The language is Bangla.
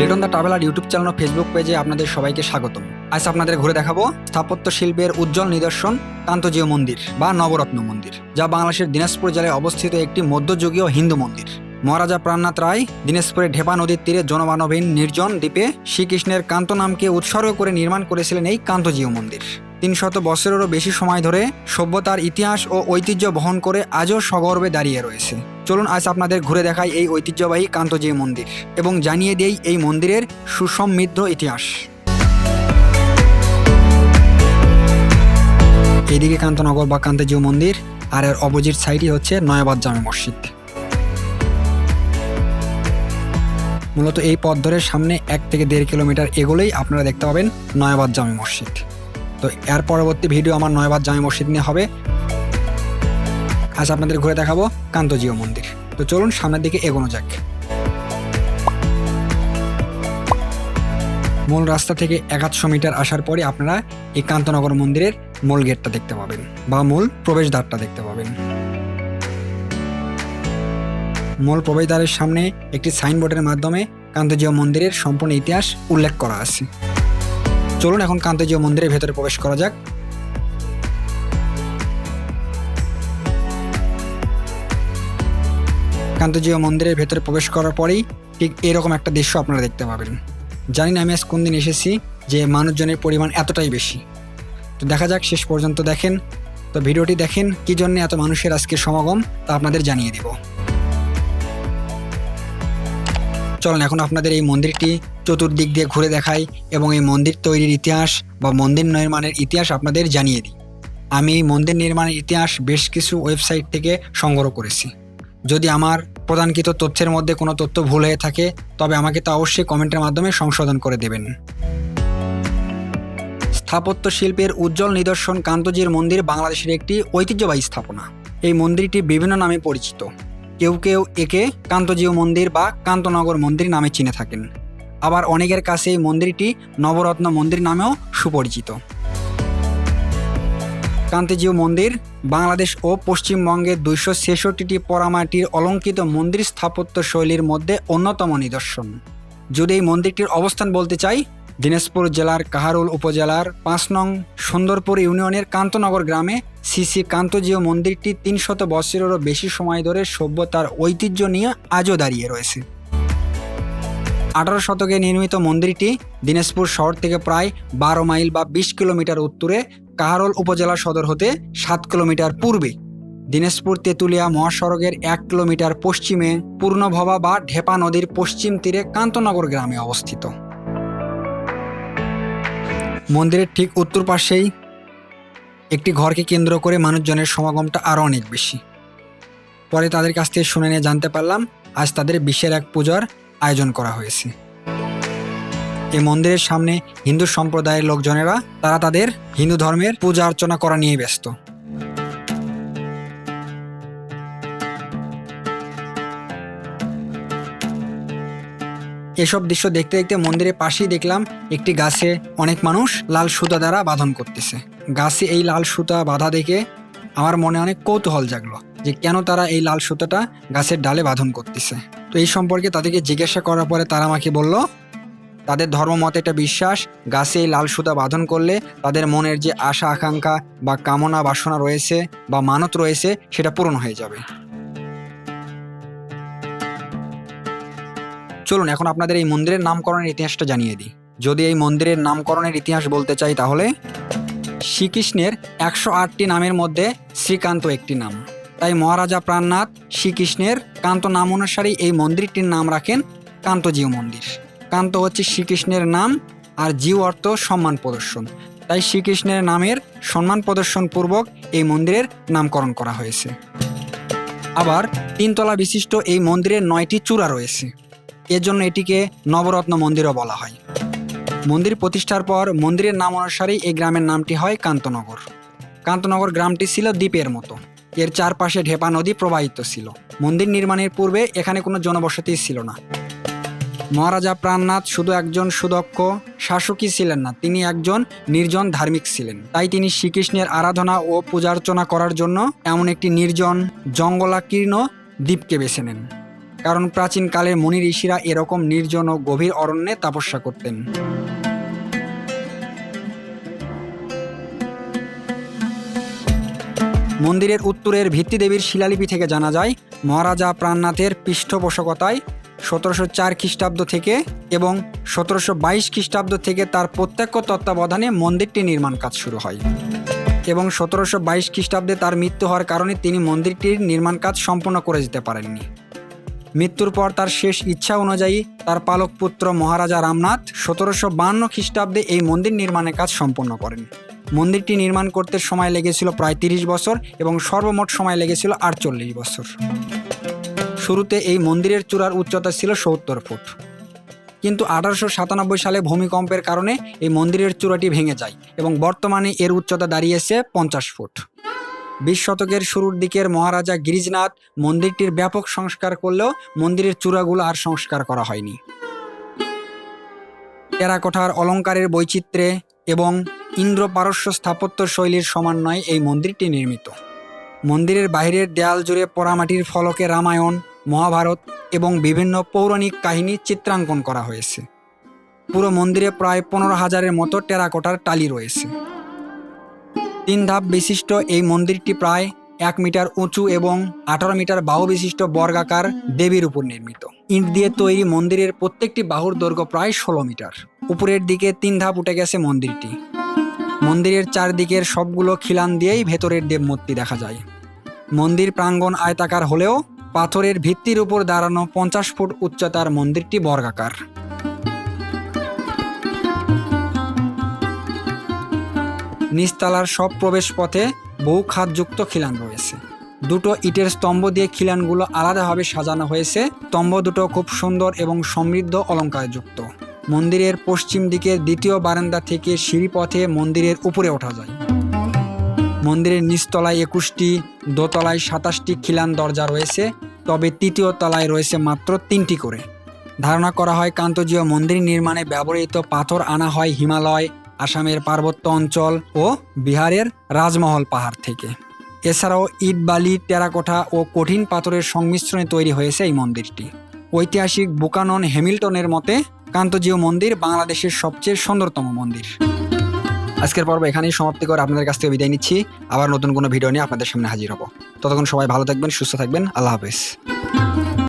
Liton the traveller YouTube channel O Facebook পেজে আপনাদের সবাইকে স্বাগতম। আজ আপনাদের ঘুরে দেখাবো স্থাপত্য শিল্পের উজ্জ্বল নিদর্শন কান্তজীয় মন্দির বা নবরত্ন মন্দির, যা বাংলাদেশের দিনাজপুর জেলায় অবস্থিত একটি মধ্যযুগীয় হিন্দু মন্দির। মহারাজা প্রাণনাথ রায় দিনাজপুরের ঢেপা নদীর তীরে জনমানবহীন নির্জন দ্বীপে শ্রীকৃষ্ণের কান্ত নামকে উৎসর্গ করে নির্মাণ করেছিলেন এই কান্তজীয় মন্দির। তিনশত বছরেরও বেশি সময় ধরে সভ্যতার ইতিহাস ও ঐতিহ্য বহন করে আজও সগর্বে দাঁড়িয়ে রয়েছে। চলুন আজ আপনাদের ঘুরে দেখাই এই ঐতিহ্যবাহী কান্তজীয় মন্দির এবং জানিয়ে দেই এই মন্দিরের সুসমৃদ্ধ ইতিহাস। এদিকে কান্তনগর বা কান্তজীয় মন্দির আর এর অপোজিট সাইডই হচ্ছে নয়াবাদ জামে মসজিদ। মূলত এই পথ ধরে সামনে এক থেকে দেড় কিলোমিটার এগোলেই আপনারা দেখতে পাবেন নয়াবাদ জামে মসজিদ। তো এর পরবর্তী ভিডিও আমার নয়াবাদ জামে মসজিদ নিয়ে হবে। আজ আপনাদের ঘুরে দেখাবো কান্তজীয় মন্দির। তো চলুন সামনের দিকে এগোনো যাক। মূল রাস্তা থেকে একাশশো মিটার আসার পরে আপনারা এই কান্তনগর মন্দিরের মূল গেটটা দেখতে পাবেন বা মূল প্রবেশদ্বারটা দেখতে পাবেন। মূল প্রবেশদ্বারের সামনে একটি সাইনবোর্ডের মাধ্যমে কান্তজীয় মন্দিরের সম্পূর্ণ ইতিহাস উল্লেখ করা আছে। চলুন, এখন কান্তজীয় মন্দিরের ভেতরে প্রবেশ করা যাক। কান্তজীয় মন্দিরের ভেতরে প্রবেশ করার পরেই ঠিক এরকম একটা দৃশ্য আপনারা দেখতে পাবেন। জানি না আমি আজ কোন দিন এসেছি যে মানুষজনের পরিমাণ এতটাই বেশি। তো দেখা যাক, শেষ পর্যন্ত দেখেন। তো ভিডিওটি দেখেন, কী জন্য এত মানুষের আজকে সমাগম তা আপনাদের জানিয়ে দিব। চলুন, এখন আপনাদের এই মন্দিরটি চতুর্দিক দিয়ে ঘুরে দেখাই এবং এই মন্দির তৈরির ইতিহাস বা মন্দির নির্মাণের ইতিহাস আপনাদের জানিয়ে দিই। আমি এই মন্দির নির্মাণের ইতিহাস বেশ কিছু ওয়েবসাইট থেকে সংগ্রহ করেছি। যদি আমার প্রদানকৃত তথ্যের মধ্যে কোনো তথ্য ভুল হয়ে থাকে, তবে আমাকে তা অবশ্যই কমেন্টের মাধ্যমে সংশোধন করে দেবেন। স্থাপত্য শিল্পের উজ্জ্বল নিদর্শন কান্তজির মন্দির বাংলাদেশের একটি ঐতিহ্যবাহী স্থাপনা। এই মন্দিরটি বিভিন্ন নামে পরিচিত। কেউ কেউ একে কান্তজীয় মন্দির বা কান্তনগর মন্দির নামে চিনে থাকেন। আবার অনেকের কাছে এই মন্দিরটি নবরত্ন মন্দির নামেও সুপরিচিত। কান্তিজীয় মন্দির, বাংলাদেশ ও পশ্চিমবঙ্গের দুইশো ছেষট্টিটি পরামাটির অলঙ্কিত মন্দির স্থাপত্য শৈলীর মধ্যে অন্যতম নিদর্শন। যদি এই মন্দিরটির অবস্থান বলতে চাই, দিনাজপুর জেলার কাহারুল উপজেলার পাঁচ নং সুন্দরপুর ইউনিয়নের কান্তনগর গ্রামে সিসি কান্তজীয় মন্দিরটি তিনশত বছরেরও বেশি সময় ধরে সভ্যতার ঐতিহ্য নিয়ে আজও দাঁড়িয়ে রয়েছে। আঠারো শতকে নির্মিত মন্দিরটি দিনাজপুর শহর থেকে প্রায় বারো মাইল বা বিশ কিলোমিটার উত্তরে কাহারোল উপজেলা সদর হতে সাত কিলোমিটার পূর্বে। দিনাজপুর তেঁতুলিয়া মহাসড়কের এক কিলোমিটার পশ্চিমে পূর্ণভবা বা ঢেপা নদীর পশ্চিম তীরে কান্তনগর গ্রামে অবস্থিত। মন্দিরের ঠিক উত্তর পাশেই একটি ঘরকে কেন্দ্র করে মানুষজনের সমাগমটা আরও অনেক বেশি। পরে তাদের কাছ থেকে শুনে নিয়ে জানতে পারলাম, আজ তাদের বিশ্বের এক পূজার আয়োজন করা হয়েছে। এই মন্দিরের সামনে হিন্দু সম্প্রদায়ের লোকজনেরা, তারা তাদের হিন্দু ধর্মের পূজা অর্চনা করা নিয়ে ব্যস্ত। এসব দৃশ্য দেখতে দেখতে মন্দিরের পাশেই দেখলাম একটি গাছে অনেক মানুষ লাল সুতা দ্বারা বাঁধন করতেছে। গাছে এই লাল সুতা বাঁধা দেখে আমার মনে অনেক কৌতূহল জাগলো যে কেন তারা এই লাল সুতাটা গাছের ডালে বাঁধন করতেছে। তো এই সম্পর্কে তাদেরকে জিজ্ঞাসা করার পরে তারা আমাকে বলল, তাদের ধর্মমতে একটা বিশ্বাস, গাছে এই লাল সুতা বাঁধন করলে তাদের মনের যে আশা, আকাঙ্ক্ষা বা কামনা, বাসনা রয়েছে বা মানত রয়েছে, সেটা পূরণ হয়ে যাবে। চলুন, এখন আপনাদের এই মন্দিরের নামকরণের ইতিহাসটা জানিয়ে দিই। যদি এই মন্দিরের নামকরণের ইতিহাস বলতে চাই তাহলে, শ্রীকৃষ্ণের একশো আটটি নামের মধ্যে শ্রীকান্ত একটি নাম। তাই মহারাজা প্রাণনাথ শ্রীকৃষ্ণের কান্ত নাম অনুসারেই এই মন্দিরটির নাম রাখেন কান্তজিউ মন্দির। কান্ত হচ্ছে শ্রীকৃষ্ণের নাম আর জিউ অর্থ সম্মান প্রদর্শন। তাই শ্রীকৃষ্ণের নামের সম্মান প্রদর্শন পূর্বক এই মন্দিরের নামকরণ করা হয়েছে। আবার তিনতলা বিশিষ্ট এই মন্দিরের নয়টি চূড়া রয়েছে। এর জন্য এটিকে নবরত্ন মন্দিরও বলা হয়। মন্দির প্রতিষ্ঠার পর মন্দিরের নাম অনুসারেই এই গ্রামের নামটি হয় কান্তনগর। কান্তনগর গ্রামটি ছিল দ্বীপের মতো। এর চারপাশে ঢেপা নদী প্রবাহিত ছিল। মন্দির নির্মাণের পূর্বে এখানে কোনো জনবসতি ছিল না। মহারাজা প্রাণনাথ শুধু একজন সুদক্ষ শাসকই ছিলেন না, তিনি একজন নির্জন ধার্মিক ছিলেন। তাই তিনি শ্রীকৃষ্ণের আরাধনা ও পূজার্চনা করার জন্য এমন একটি নির্জন, জঙ্গলাকীর্ণ দ্বীপকে বেছে নেন। কারণ প্রাচীনকালে মুনি ঋষিরা এরকম নির্জন ও গভীর অরণ্যে তপস্যা করতেন। মন্দিরের উত্তরের ভিত্তিদেবীর শিলালিপি থেকে জানা যায়, মহারাজা প্রাণনাথের পৃষ্ঠপোষকতায় সতেরোশো চার খ্রিস্টাব্দ থেকে এবং সতেরোশো বাইশ খ্রিস্টাব্দ থেকে তার প্রত্যক্ষ তত্ত্বাবধানে মন্দিরটি নির্মাণ কাজ শুরু হয়। এবং সতেরোশো বাইশ খ্রিস্টাব্দে তার মৃত্যু হওয়ার কারণে তিনি মন্দিরটির নির্মাণ কাজ সম্পন্ন করে যেতে পারেননি। মৃত্যুর পর তার শেষ ইচ্ছা অনুযায়ী তার পালক পুত্র মহারাজা রামনাথ সতেরোশো বান্ন খ্রিস্টাব্দে এই মন্দির নির্মাণের কাজ সম্পন্ন করেন। মন্দিরটি নির্মাণ করতে সময় লেগেছিল প্রায় তিরিশ বছর এবং সর্বমোট সময় লেগেছিল আটচল্লিশ বছর। শুরুতে এই মন্দিরের চূড়ার উচ্চতা ছিল সত্তর ফুট। কিন্তু আঠারোশো সাতানব্বই সালে ভূমিকম্পের কারণে এই মন্দিরের চূড়াটি ভেঙে যায় এবং বর্তমানে এর উচ্চতা দাঁড়িয়েছে পঞ্চাশ ফুট। বিশ শতকের শুরুর দিকের মহারাজা গিরিজনাথ মন্দিরটির ব্যাপক সংস্কার করলেও মন্দিরের চূড়াগুলো আর সংস্কার করা হয়নি। টেরাকোঠার অলঙ্কারের বৈচিত্র্যে এবং ইন্দ্র পারস্য স্থাপত্য শৈলীর সমন্বয়ে এই মন্দিরটি নির্মিত। মন্দিরের বাইরের দেয়াল জুড়ে পোড়ামাটির ফলকে রামায়ণ, মহাভারত এবং বিভিন্ন পৌরাণিক কাহিনী চিত্রাঙ্কন করা হয়েছে। পুরো মন্দিরে প্রায় পনেরো হাজারের মতো টেরাকোটার টালি রয়েছে। তিন ধাপ বিশিষ্ট এই মন্দিরটি প্রায় এক মিটার উঁচু এবং আঠারো মিটার বাহু বিশিষ্ট বর্গাকার দেবীর উপর নির্মিত। ইট দিয়ে তৈরি মন্দিরের প্রত্যেকটি বাহুর দৈর্ঘ্য প্রায় ষোলো মিটার। উপরের দিকে তিন ধাপ উঠে গেছে মন্দিরটি। মন্দিরের চারদিকের সবগুলো খিলান দিয়েই ভেতরের দেবমূর্তি দেখা যায়। মন্দির প্রাঙ্গণ আয়তাকার হলেও পাথরের ভিত্তির উপর দাঁড়ানো পঞ্চাশ ফুট উচ্চতার মন্দিরটি বর্গাকার। নিচতলার সব প্রবেশ পথে বহু খাতযুক্ত খিলান রয়েছে। দুটো ইটের স্তম্ভ দিয়ে খিলানগুলো আলাদাভাবে সাজানো হয়েছে। স্তম্ভ দুটো খুব সুন্দর এবং সমৃদ্ধ অলঙ্কারযুক্ত। মন্দিরের পশ্চিম দিকের দ্বিতীয় বারান্দা থেকে সিঁড়ি পথে মন্দিরের উপরে ওঠা যায়। মন্দিরের নিচতলায় একুশটি, দোতলায় সাতাশটি খিলান দরজা রয়েছে, তবে তৃতীয় তলায় রয়েছে মাত্র তিনটি করে। ধারণা করা হয় কান্তজীয় মন্দির নির্মাণে ব্যবহৃত পাথর আনা হয় হিমালয়, আসামের পার্বত্য অঞ্চল ও বিহারের রাজমহল পাহাড় থেকে। এছাড়াও ইট, বালি, টেরাকোঠা ও কঠিন পাথরের সংমিশ্রণে তৈরি হয়েছে এই মন্দিরটি। ঐতিহাসিক বুকানন হ্যামিল্টনের মতে কান্তজীয় মন্দির, বাংলাদেশের সবচেয়ে সুন্দরতম মন্দির। আজকের পর্ব এখানেই সমাপ্তি করে আপনাদের কাছ থেকে বিদায় নিচ্ছি। আবার নতুন কোনো ভিডিও নিয়ে আপনাদের সামনে হাজির হব। ততক্ষণ সবাই ভালো থাকবেন, সুস্থ থাকবেন। আল্লাহ হাফেজ।